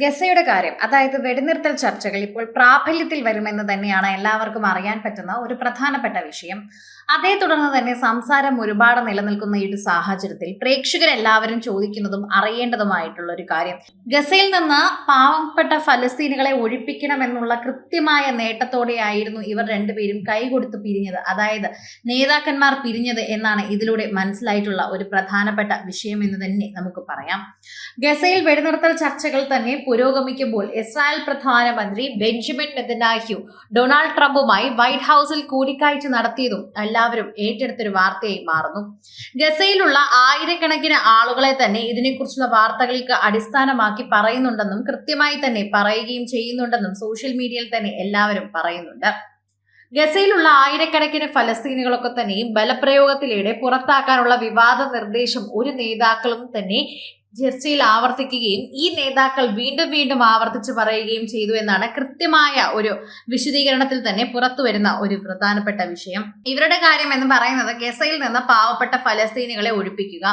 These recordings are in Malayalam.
ഗസയുടെ കാര്യം അതായത് വെടിനിർത്തൽ ചർച്ചകൾ ഇപ്പോൾ പ്രാബല്യത്തിൽ വരുമെന്ന് തന്നെയാണ് എല്ലാവർക്കും അറിയാൻ പറ്റുന്ന ഒരു പ്രധാനപ്പെട്ട വിഷയം. അതേ തുടർന്ന് തന്നെ സംസാരം ഒരുപാട് നിലനിൽക്കുന്ന ഈ ഒരു സാഹചര്യത്തിൽ പ്രേക്ഷകരെല്ലാവരും ചോദിക്കുന്നതും അറിയേണ്ടതുമായിട്ടുള്ള ഒരു കാര്യം. ഗസയിൽ നിന്ന് പാവപ്പെട്ട ഫലസ്തീനുകളെ ഒഴിപ്പിക്കണമെന്നുള്ള കൃത്യമായ നേട്ടത്തോടെയായിരുന്നു ഇവർ രണ്ടുപേരും കൈകൊടുത്ത് പിരിഞ്ഞത്. അതായത് നേതാക്കന്മാർ പിരിഞ്ഞത് എന്നാണ് ഇതിലൂടെ മനസ്സിലായിട്ടുള്ള ഒരു പ്രധാനപ്പെട്ട വിഷയം എന്ന് തന്നെ നമുക്ക് പറയാം. ഗസയിൽ വെടിനിർത്തൽ ചർച്ചകൾ തന്നെ പുരോഗമിക്കുമ്പോൾ ഇസ്രായേൽ പ്രധാനമന്ത്രി ബെഞ്ചമിൻ നെതന്യാഹു ഡൊണാൾഡ് ട്രംപുമായി വൈറ്റ് ഹൌസിൽ കൂടിക്കാഴ്ച നടത്തിയതും എല്ലാവരും ഏറ്റെടുത്തൊരു വാർത്തയായി മാറുന്നു. ഗസയിലുള്ള ആയിരക്കണക്കിന് ആളുകളെ തന്നെ ഇതിനെക്കുറിച്ചുള്ള വാർത്തകൾക്ക് അടിസ്ഥാനമാക്കി പറയുന്നുണ്ടെന്നും കൃത്യമായി തന്നെ പറയുകയും ചെയ്യുന്നുണ്ടെന്നും സോഷ്യൽ മീഡിയയിൽ തന്നെ എല്ലാവരും പറയുന്നുണ്ട്. ഗസയിലുള്ള ആയിരക്കണക്കിന് ഫലസ്തീനുകളൊക്കെ തന്നെയും ബലപ്രയോഗത്തിലൂടെ പുറത്താക്കാനുള്ള വിവാദ നിർദ്ദേശം ഒരു നേതാക്കളും തന്നെ ചർച്ചയിൽ ആവർത്തിക്കുകയും ഈ നേതാക്കൾ വീണ്ടും വീണ്ടും ആവർത്തിച്ച് പറയുകയും ചെയ്തു എന്നാണ് കൃത്യമായ ഒരു വിശദീകരണത്തിൽ തന്നെ പുറത്തു വരുന്ന ഒരു പ്രധാനപ്പെട്ട വിഷയം. ഇവരുടെ കാര്യം എന്ന് പറയുന്നത് ഗസയിൽ നിന്ന് പാവപ്പെട്ട ഫലസ്തീനികളെ ഒഴിപ്പിക്കുക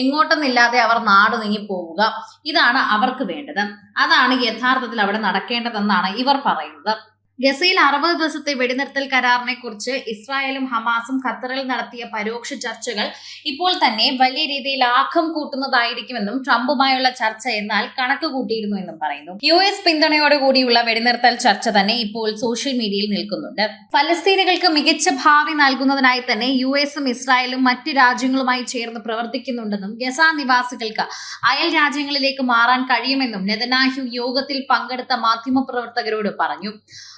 എങ്ങോട്ടെന്നില്ലാതെ അവർ നാട് നീങ്ങി പോവുക ഇതാണ് അവർക്ക് വേണ്ടത്. അതാണ് യഥാർത്ഥത്തിൽ അവിടെ നടക്കേണ്ടതെന്നാണ് ഇവർ പറയുന്നത്. ഗസയിൽ അറുപത് ദിവസത്തെ വെടിനിർത്തൽ കരാറിനെ കുറിച്ച് ഇസ്രായേലും ഹമാസും ഖത്തറിൽ നടത്തിയ പരോക്ഷ ചർച്ചകൾ ഇപ്പോൾ തന്നെ വലിയ രീതിയിൽ ആക്കം കൂട്ടുന്നതായിരിക്കുമെന്നും ട്രംപുമായുള്ള ചർച്ച എന്നാൽ കണക്ക് കൂട്ടിയിരുന്നു എന്നും പറയുന്നു. യു എസ് പിന്തുണയോടുകൂടിയുള്ള വെടിനിർത്തൽ ചർച്ച തന്നെ ഇപ്പോൾ സോഷ്യൽ മീഡിയയിൽ നിൽക്കുന്നുണ്ട്. ഫലസ്തീനുകൾക്ക് മികച്ച ഭാവി നൽകുന്നതിനായി തന്നെ യു എസും ഇസ്രായേലും മറ്റ് രാജ്യങ്ങളുമായി ചേർന്ന് പ്രവർത്തിക്കുന്നുണ്ടെന്നും ഗസ നിവാസികൾക്ക് അയൽ രാജ്യങ്ങളിലേക്ക് മാറാൻ കഴിയുമെന്നും നെതനാഹ്യു യോഗത്തിൽ പങ്കെടുത്ത മാധ്യമപ്രവർത്തകരോട് പറഞ്ഞു.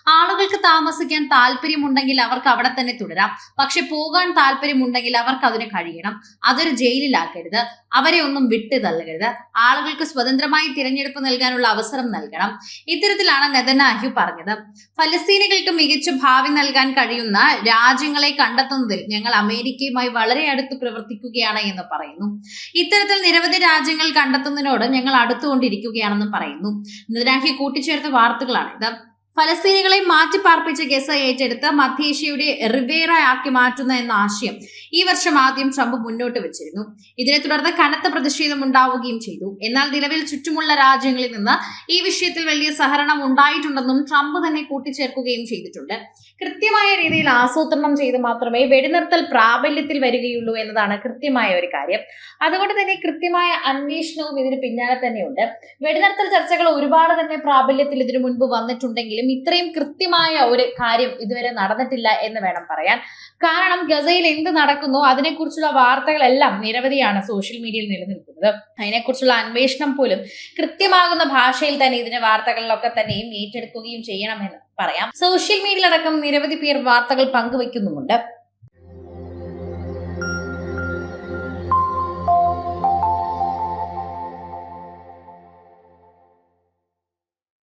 ആളുകൾക്ക് താമസിക്കാൻ താല്പര്യമുണ്ടെങ്കിൽ അവർക്ക് അവിടെ തന്നെ തുടരാം. പക്ഷെ പോകാൻ താല്പര്യമുണ്ടെങ്കിൽ അവർക്ക് അതിന് കഴിയണം. അതൊരു ജയിലിലാക്കരുത്. അവരെ ഒന്നും വിട്ടു തള്ളരുത്. ആളുകൾക്ക് സ്വതന്ത്രമായി തിരഞ്ഞെടുപ്പ് നൽകാനുള്ള അവസരം നൽകണം. ഇത്തരത്തിലാണ് നെതനാഹ്യു പറഞ്ഞത്. ഫലസ്തീനികൾക്ക് മികച്ച ഭാവി നൽകാൻ കഴിയുന്ന രാജ്യങ്ങളെ കണ്ടെത്തുന്നതിൽ ഞങ്ങൾ അമേരിക്കയുമായി വളരെ അടുത്ത് പ്രവർത്തിക്കുകയാണ് എന്ന് പറയുന്നു. ഇത്തരത്തിൽ നിരവധി രാജ്യങ്ങൾ കണ്ടെത്തുന്നതിനോട് ഞങ്ങൾ അടുത്തുകൊണ്ടിരിക്കുകയാണെന്ന് പറയുന്നു. നെതനാഹ്യു കൂട്ടിച്ചേർത്ത വാർത്തകളാണ് ഫലസ്തീനികളെ മാറ്റിപ്പാർപ്പിച്ച ഗസ ഏറ്റെടുത്ത് മധ്യേഷ്യയുടെ റിവേറ ആക്കി മാറ്റുന്ന എന്ന ആശയം ഈ വർഷം ആദ്യം ട്രംപ് മുന്നോട്ട് വെച്ചിരുന്നു. ഇതിനെ തുടർന്ന് കനത്ത പ്രതിഷേധം ഉണ്ടാവുകയും ചെയ്തു. എന്നാൽ നിലവിൽ ചുറ്റുമുള്ള രാജ്യങ്ങളിൽ നിന്ന് ഈ വിഷയത്തിൽ വലിയ സഹകരണം ഉണ്ടായിട്ടുണ്ടെന്നും ട്രംപ് തന്നെ കൂട്ടിച്ചേർക്കുകയും ചെയ്തിട്ടുണ്ട്. കൃത്യമായ രീതിയിൽ ആസൂത്രണം ചെയ്ത് മാത്രമേ വെടിനിർത്തൽ പ്രാബല്യത്തിൽ വരികയുള്ളൂ എന്നതാണ് കൃത്യമായ ഒരു കാര്യം. അതുകൊണ്ട് തന്നെ കൃത്യമായ അന്വേഷണവും ഇതിന് പിന്നാലെ തന്നെയുണ്ട്. വെടിനിർത്തൽ ചർച്ചകൾ ഒരുപാട് തന്നെ പ്രാബല്യത്തിൽ ഇതിനു മുൻപ് വന്നിട്ടുണ്ടെങ്കിലും ഇത്രയും കൃത്യമായ ഒരു കാര്യം ഇതുവരെ നടന്നിട്ടില്ല എന്ന് വേണം പറയാൻ. കാരണം ഗസയിൽ എന്ത് നടക്കുന്നു? അതിനെക്കുറിച്ചുള്ള വാർത്തകളെല്ലാം നിരവധിയാണ് സോഷ്യൽ മീഡിയയിൽ നിലനിൽക്കുന്നത്. അതിനെക്കുറിച്ചുള്ള അന്വേഷണം പോലും കൃത്യമാകുന്ന ഭാഷയിൽ തന്നെ ഇതിന്റെ വാർത്തകളിലൊക്കെ തന്നെയും ഏറ്റെടുക്കുകയും ചെയ്യണമെന്ന് പറയാം. സോഷ്യൽ മീഡിയയിലടക്കം നിരവധി പേർ വാർത്തകൾ പങ്കുവെക്കുന്നുമുണ്ട്.